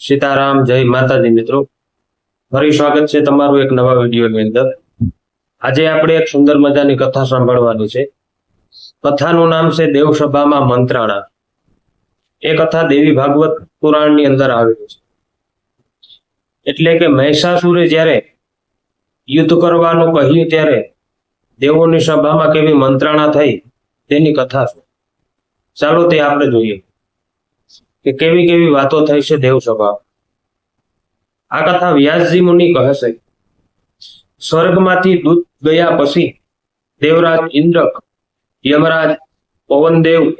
સીતારામ, જય માતાજી મિત્રો. ફરી સ્વાગત છે તમારું એક નવા વિડીયોની અંદર. આજે આપણે એક સુંદર મજાની કથા સાંભળવાની છે. કથાનું નામ છે દેવસભામાં મંત્રાણા. એ કથા દેવી ભાગવત પુરાણની અંદર આવેલી છે. એટલે કે મહિષાસુરે જ્યારે યુદ્ધ કરવાનું કહ્યું ત્યારે દેવોની સભામાં કેવી મંત્રણા થઈ તેની કથા છે. ચાલો તે આપણે જોઈએ. કે કેવી કેવી વાતો થઈ છે દેવસભા? આ કથા વ્યાસજી મુનિ કહે છે. સ્વર્ગમાંથી દૂત ગયા પછી દેવરાજ ઇન્દ્ર યમરાજ, પવનદેવ,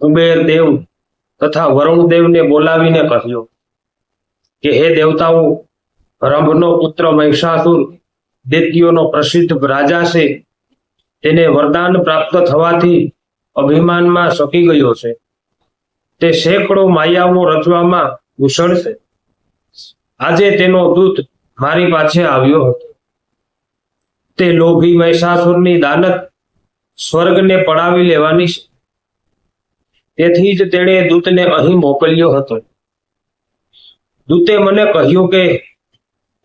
કુબેર દેવ તથા વરુણ દેવને બોલાવીને કહ્યું કે, હે દેવતાઓ, રંભનો પુત્ર મહિષાસુર દેતીઓનો પ્રસિદ્ધ રાજા છે. તેને વરદાન પ્રાપ્ત થવાથી અભિમાનમાં સકી ગયો છે. તે સેંકડો માયાઓ રચવામાં કુશળ આજે તેનો દૂત મારી પાસે આવ્યો હતો. તે લોભી મહિષાસુરની દાનત સ્વર્ગને પડાવી લેવાની છે. તેથી જ તેણે દૂતને અહીં મોકલ્યો હતો. દૂતે મને કહ્યું કે,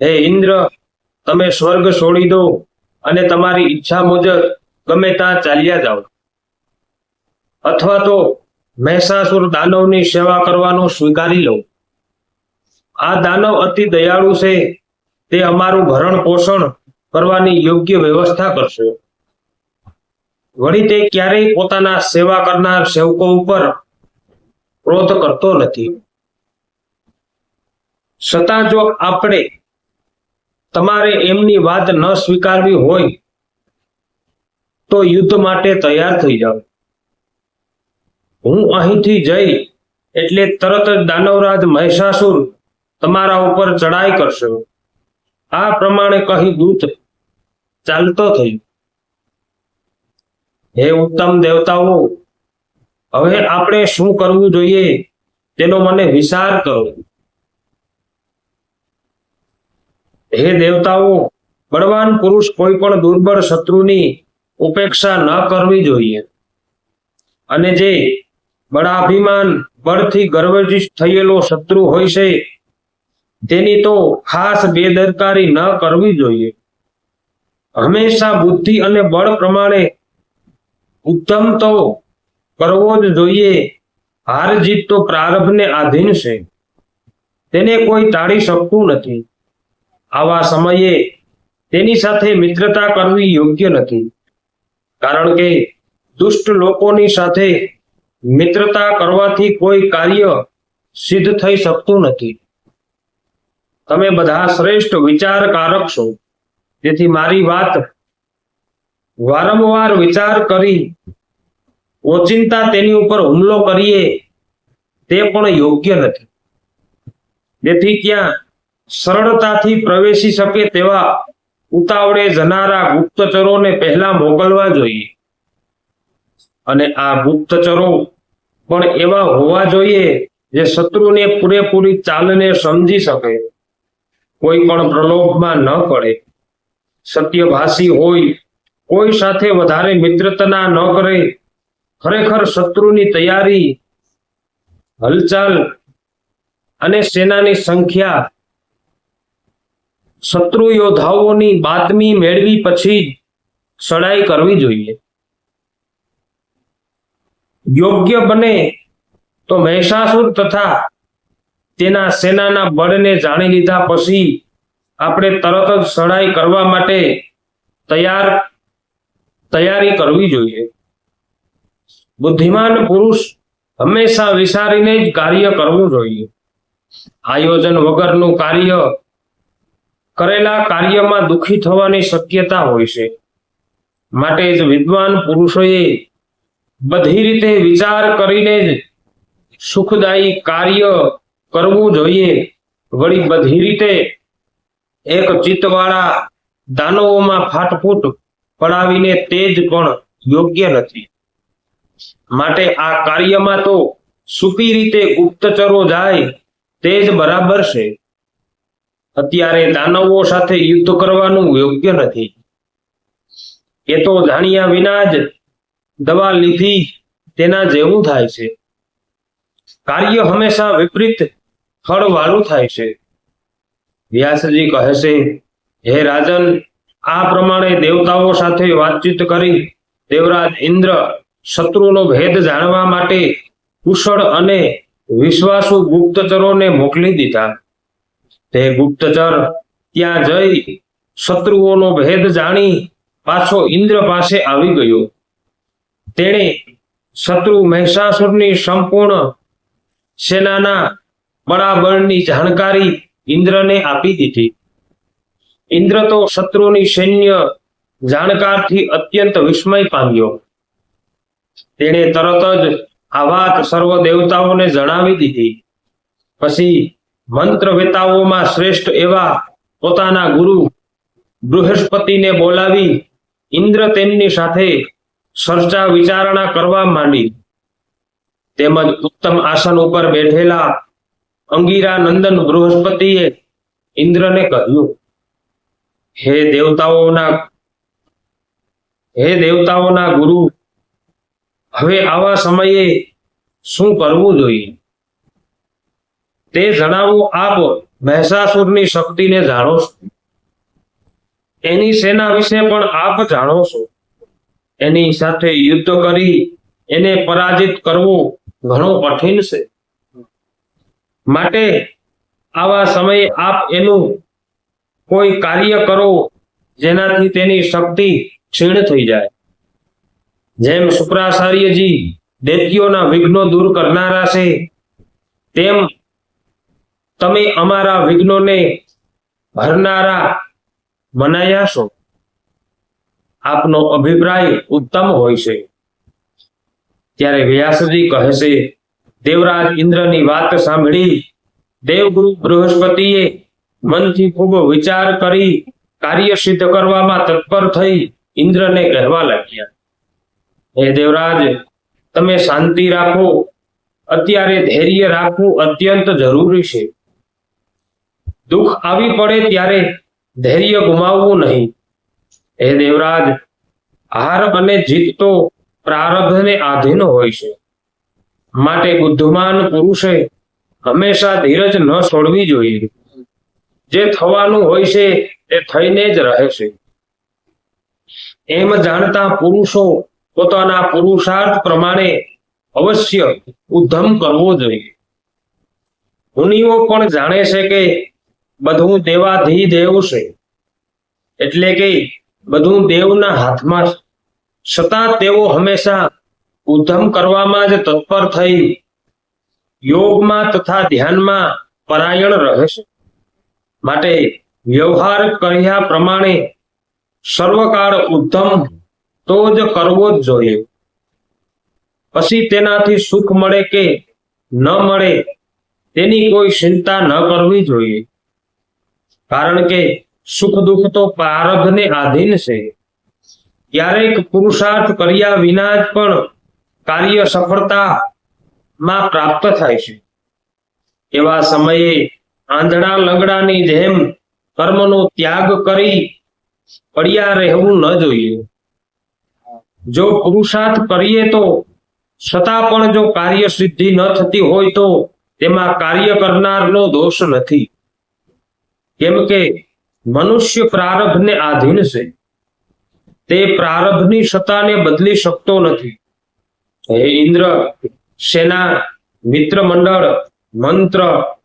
હે ઇન્દ્ર, તમે સ્વર્ગ છોડી દો અને તમારી ઈચ્છા મુજબ ગમે ત્યાં ચાલ્યા જાઓ. અથવા તો મહેસાસુર દાનવની સેવા કરવાનું સ્વીકારી લો આ દાનવ અતિ દયાળુ છે. તે અમારું ભરણ પોષણ કરવાની યોગ્ય વ્યવસ્થા કરશે. વળી તે ક્યારેય પોતાના સેવા કરનાર સેવકો ઉપર ક્રોધ કરતો નથી. છતાં જો આપણે તમારે એમની વાત ન સ્વીકારવી હોય, તો યુદ્ધ માટે તૈયાર થઈ જાઓ. હું અહીંથી જઈ એટલે તરત જ દાનવરાજ મહિષાસુર તમારા ઉપર ચડાઈ કરશે. આ પ્રમાણે કહી દૂત ચાલતો થયો. હે ઉત્તમ દેવતાઓ, હવે આપણે શું કરવું જોઈએ તેનો મને વિચાર કરો. હે દેવતાઓ, બળવાન પુરુષ કોઈ પણ દુર્બળ શત્રુની ઉપેક્ષા ન કરવી જોઈએ. અને જે બળાભિમાન બળથી ગર્વજિત થયેલો શત્રુ હોય છે. તેની તો ખાસ બેદરકારી ન કરવી જોઈએ. હંમેશા બુદ્ધિ અને બળ પ્રમાણે ઉત્તમ તો કરવો જ જોઈએ. હાર જીત તો પ્રારંભને આધીન છે. તેને કોઈ ટાળી શકતું નથી. આવા સમયે તેની સાથે મિત્રતા કરવી યોગ્ય નથી. કારણ કે દુષ્ટ લોકોની સાથે મિત્રતા કરવાથી કોઈ કાર્ય સિદ્ધ થઈ શકતું નથી. તમે બધા શ્રેષ્ઠ વિચારકારક છો. તેથી મારી વાત વારંવાર વિચાર કરી, ઓચિંતા તેની ઉપર હુમલો કરીએ, તે પણ યોગ્ય નથી. તેથી ત્યાં સરળતાથી પ્રવેશી શકે તેવા ઉતાવળે જનારા ગુપ્તચરોને પહેલા મોકલવા જોઈએ. અને આ ગુપ્તચરો પણ એવા હોવા જોઈએ જે શત્રુને પૂરેપૂરી ચાલને સમજી શકે. કોઈ પણ પ્રલોભમાં ન પડે. સત્યભાષી હોય, કોઈ સાથે વધારે મિત્રતા ન કરે. ખરેખર શત્રુની તૈયારી, હલચાલ અને સેનાની સંખ્યા, શત્રુ યોદ્ધાઓની બાતમી મેળવી પછી સડાઈ કરવી જોઈએ. યોગ્ય બને તો મહિષાસુર તથા તેના સેનાના બળને જાણી લીધા પછી આપણે તરત જ સડાઈ કરવા માટે તૈયાર, તૈયારી કરવી જોઈએ. બુદ્ધિમાન પુરુષ હંમેશા વિચારીને જ કાર્ય કરવું જોઈએ. આયોજન વગરનું કાર્ય કરેલા કાર્યમાં દુઃખી થવાની શક્યતા હોય છે. માટે જ વિદ્વાન પુરુષોએ બધી રીતે વિચાર કરીને જ સુખદાયી કાર્ય કરવું જોઈએ. વળી બધી રીતે એક ચિત્તવાળા દાનવોમાં ફાટફૂટ પડાવીને તે જ પણ યોગ્ય નથી. માટે આ કાર્યમાં તો સુપી રીતે ગુપ્તચરો જાય તે જ બરાબર છે. અત્યારે દાનવો સાથે યુદ્ધ કરવાનું યોગ્ય નથી. એ તો જાણ્યા વિના જ દવા લીધી તેના જેવું થાય છે. કાર્ય હંમેશા વિપરીત ફળવાળું થાય છે. વ્યાસજી કહે છે, હે રાજન, આ પ્રમાણે દેવતાઓ સાથે વાતચીત કરી દેવરાજ ઇન્દ્ર શત્રુનો ભેદ જાણવા માટે કુશળ અને વિશ્વાસુ ગુપ્તચરોને મોકલી દીધા. તે ગુપ્તચર ત્યાં જઈ શત્રુઓનો ભેદ જાણી પાછો ઇન્દ્ર પાસે આવી ગયો. તેણે શત્રુ મહિષાસુરની સંપૂર્ણ સેનાના બળાબળની જાણકારી ઇન્દ્રને આપી દીધી. ઇન્દ્ર તો શત્રુની સૈન્ય જાણકારથી અત્યંત વિસ્મય પામ્યો. તેણે તરત જ આ વાત સર્વ દેવતાઓને જણાવી દીધી. પછી મંત્રવેતાઓમાં શ્રેષ્ઠ એવા પોતાના ગુરુ બૃહસ્પતિને બોલાવી ઇન્દ્ર તેમની સાથે ચર્ચા વિચારણા કરવા માંડી. તેમજ ઉત્તમ આસન ઉપર બેઠેલા અંગીરા નંદન બૃહસ્પતિએ ઇન્દ્રને કહ્યું, હે દેવતાઓના હે દેવતાઓના ગુરુ, હવે આવા સમયે શું કરવું જોઈએ? તે જણાવો આપ મહેસાસુરની શક્તિને જાણો છો. એની સેના વિશે પણ આપ જાણો છો. એની સાથે યુદ્ધ કરી, એને પરાજિત કરવું ઘણો કઠિન છે. માટે આવા સમયે આપ એનું કોઈ કાર્ય કરો, જેનાથી તેની શક્તિ ક્ષીણ થઈ જાય. જેમ શુક્રાચાર્યજી દૈત્યોના વિઘ્નો દૂર કરનારા છે, તેમ તમે અમારા વિઘ્નોને ભરનારા બનાયા છો. આપનો અભિપ્રાય ઉત્તમ હોય છે. ત્યારે વ્યાસજી કહે છે, દેવરાજ ઇન્દ્રની વાત સાંભળી, દેવગુરુ બૃહસ્પતિએ મનથી ખૂબ વિચાર કરી કાર્ય સિદ્ધ કરવામાં તત્પર થઈ ઇન્દ્રને કહેવા લાગ્યા. હે દેવરાજ, તમે શાંતિ રાખો. અત્યારે ધૈર્ય રાખવું અત્યંત જરૂરી છે. દુઃખ આવી પડે ત્યારે ધૈર્ય ગુમાવવું નહીં. હે દેવરાજ, હાર અને જીત તો પ્રારબ્ધને આધીન હોય છે. માટે બુદ્ધિમાન પુરુષે હંમેશા ધીરજ ન છોડવી જોઈએ. જે થવાનું હોય છે તે થઈને જ રહે છે. એમ જાણતા પુરુષો પોતાના પુરુષાર્થ પ્રમાણે અવશ્ય ઉદ્ધમ કરવો જોઈએ. મુનિઓ પણ જાણે છે કે બધું દેવાધી દેવ છે. એટલે કે બધું દેવના હાથમાં છતાં તેઓ હંમેશા ઉદ્ધમ કરવામાં જ તત્પર થઈ યોગમાં તથા ધ્યાનમાં પરાયણ રહે છે. માટે વ્યવહાર કર્યા પ્રમાણે સર્વકાળ ઉદ્ધમ તો જ કરવો જ જોઈએ. પછી તેનાથી સુખ મળે કે ન મળે તેની કોઈ ચિંતા ન કરવી જોઈએ. કારણ કે સુખ દુઃખ તો પ્રારબ્ધને આધીન છે. ક્યારેક પુરુષાર્થ કર્યા વિના જ પણ કાર્ય સફળતા માં પ્રાપ્ત થાય છે. એવા સમયે આંધળા લંગડાની જેમ કર્મનો ત્યાગ કરી પડ્યા રહેવું ન જોઈએ. જો પુરુષાર્થ કરીએ તો છતાં પણ જો કાર્ય સિદ્ધિ ન થતી હોય તો તેમાં કાર્ય કરનારનો દોષ નથી. કેમ કે મનુષ્ય પ્રારબ્ધને આધીન છે. તે પ્રારબ્ધની સત્તાને બદલી શકતો નથી. હે ઇન્દ્ર, સેના, મિત્ર મંડળ, મંત્ર,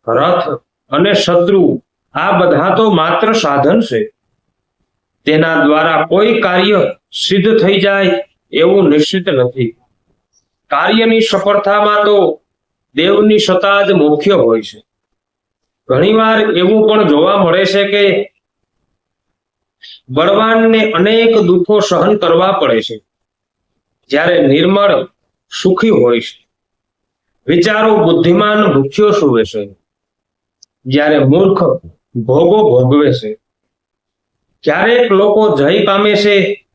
રથ અને શત્રુ, આ બધા તો માત્ર સાધન છે. તેના દ્વારા કોઈ કાર્ય સિદ્ધ થઈ જાય એવું નિશ્ચિત નથી. કાર્યની સફળતામાં તો દેવની સત્તા જ મુખ્ય હોય છે. ઘણીવાર એવું પણ જોવા મળે છે કે બળવાનને અનેક દુઃખો સહન કરવા પડે છે. જ્યારે નિર્મળ સુખી હોય છે. વિચારો બુદ્ધિમાન ભૂખ્યો સુવે છે. જ્યારે મૂર્ખ ભોગો ભોગવે છે. ક્યારેક લોકો જય પામે છે.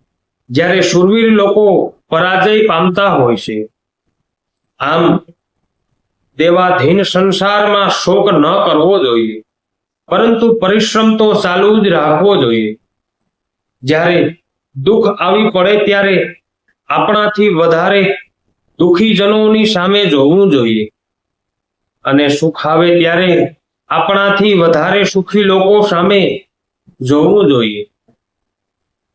જ્યારે શુરવીર લોકો પરાજય પામતા હોય છે. આમ દેવાધીન સંસારમાં શોક ન કરવો જોઈએ. પરંતુ પરિશ્રમ તો ચાલુ જ રાખવો જોઈએ. જ્યારે દુઃખ આવી પડે ત્યારે આપણાથી વધારે દુઃખીજનોની સામે જોવું જોઈએ. અને સુખ આવે ત્યારે આપણાથી વધારે સુખી લોકો સામે જોવું જોઈએ.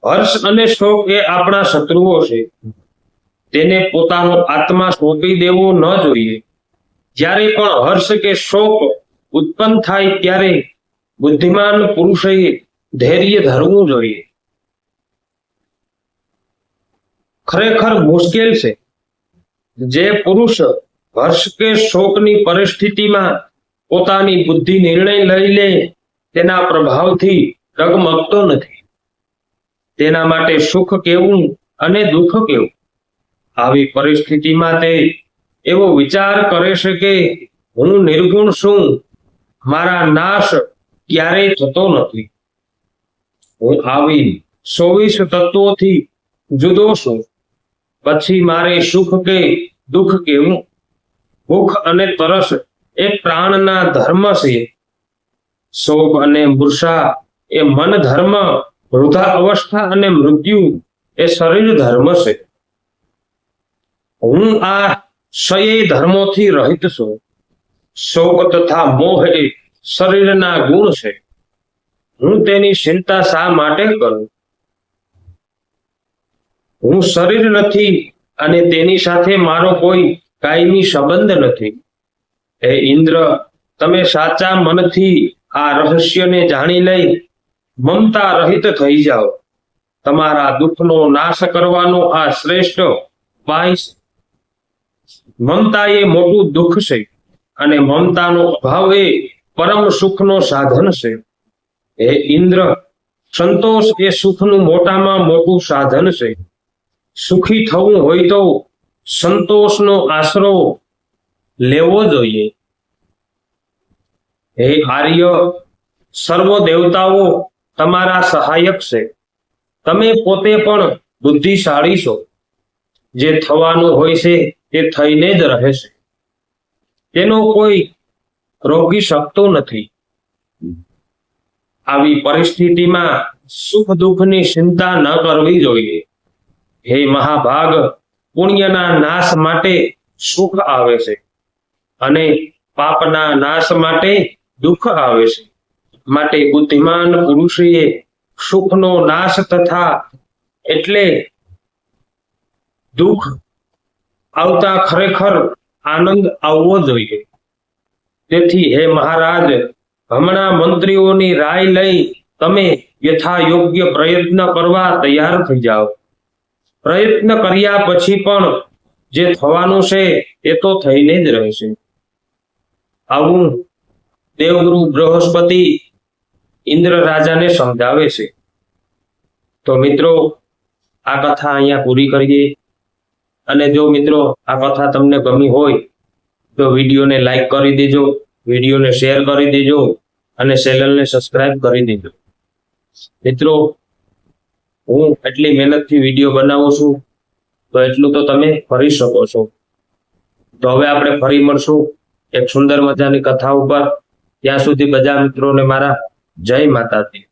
હર્ષ અને શોક એ આપણા શત્રુઓ છે. તેને પોતાનો આત્મા સોંપી દેવો ન જોઈએ. જ્યારે પણ હર્ષ કે શોક ઉત્પન્ન થાય ત્યારે બુદ્ધિમાન પુરુષે ધૈર્ય ધરવું જોઈએ. ખરેખર મુશ્કેલ છે. જે પુરુષ હર્ષ કે શોકની પરિસ્થિતિમાં પોતાની બુદ્ધિ નિર્ણય લઈ લે, તેના પ્રભાવથી ડગમગતો નથી. તેના માટે સુખ કેવું અને દુઃખ કેવું? આવી પરિસ્થિતિમાં તે એવો વિચાર કરે છે કે હું નિર્ગુણ છું, મારા નાશ ક્યારેય થતો નથી. હું આવી ચોવીસ તત્વોથી જુદો છું. પછી મારે સુખ કે દુઃખ કેવું? ભૂખ અને તરસ એ પ્રાણના ધર્મ છે. શોક અને મૂર્છા એ મન ધર્મ વૃદ્ધા અવસ્થા અને મૃત્યુ એ શરીર ધર્મ છે. હું આ સય ધર્મોથી રહિત છું. શોક તથા મોહ એ શરીરના ગુણ છે. હું તેની ચિંતા શા માટે કરું? હું શરીર નથી અને તેની સાથે મારો કોઈ કાયમી સંબંધ નથી. હે ઇન્દ્ર, તમે સાચા મનથી આ રહસ્યને જાણી લઈ મમતા રહિત થઈ જાઓ. તમારા દુઃખનો નાશ કરવાનો આ શ્રેષ્ઠ ઉપાય મમતા એ મોટું દુઃખ છે અને મમતાનો અભાવ એ પરમ સુખનો સાધન છે. હે ઇન્દ્ર, સંતોષ એ સુખનું મોટામાં મોટું સાધન છે. સુખી થવું હોય તો સંતોષનો આશરો લેવો જોઈએ. હે આર્ય સર્વ દેવતાઓ તમારા સહાયક છે. તમે પોતે પણ બુદ્ધિશાળી છો. જે થવાનું હોય છે તે થઈને જ રહે છે. તેનો કોઈ રોકી શકતો નથી. આવી પરિસ્થિતિમાં સુખ દુઃખની ચિંતા ન કરવી જોઈએ. હે મહાભાગ, પુણ્યના નાશ માટે સુખ આવે છે અને પાપના નાશ માટે દુઃખ આવે છે. માટે બુદ્ધિમાન પુરુષે સુખનો નાશ તથા એટલે દુઃખ આવતા ખરેખર આનંદ આવવો જોઈએ. તેથી હે મહારાજ, હમણાં મંત્રીઓની રાય લઈ તમે યથા યોગ્ય પ્રયત્ન કરવા તૈયાર થઈ જાઓ. પ્રયત્ન કર્યા પછી પણ જે થવાનું છે એ તો થઈને જ રહેશે. આવું દેવગુરુ બૃહસ્પતિ ઇન્દ્ર રાજાને સમજાવે છે. તો મિત્રો, આ કથા અહીંયા પૂરી કરીએ. અને જો મિત્રો, આ કથા તમને ગમી હોય, તો વિડીયોને લાઈક કરી દેજો, વિડીયોને શેર કરી દેજો, અને ચેનલને સબસ્ક્રાઇબ કરી દેજો. મિત્રો હું એટલી મહેનતથી વીડિયો બનાવું છું, તો એટલું તો તમે ફરી શકો છો. તો હવે આપણે ફરી મળશું એક સુંદર મજાની કથા ઉપર. ત્યાં સુધી બધા મિત્રોને મારા જય માતાજી.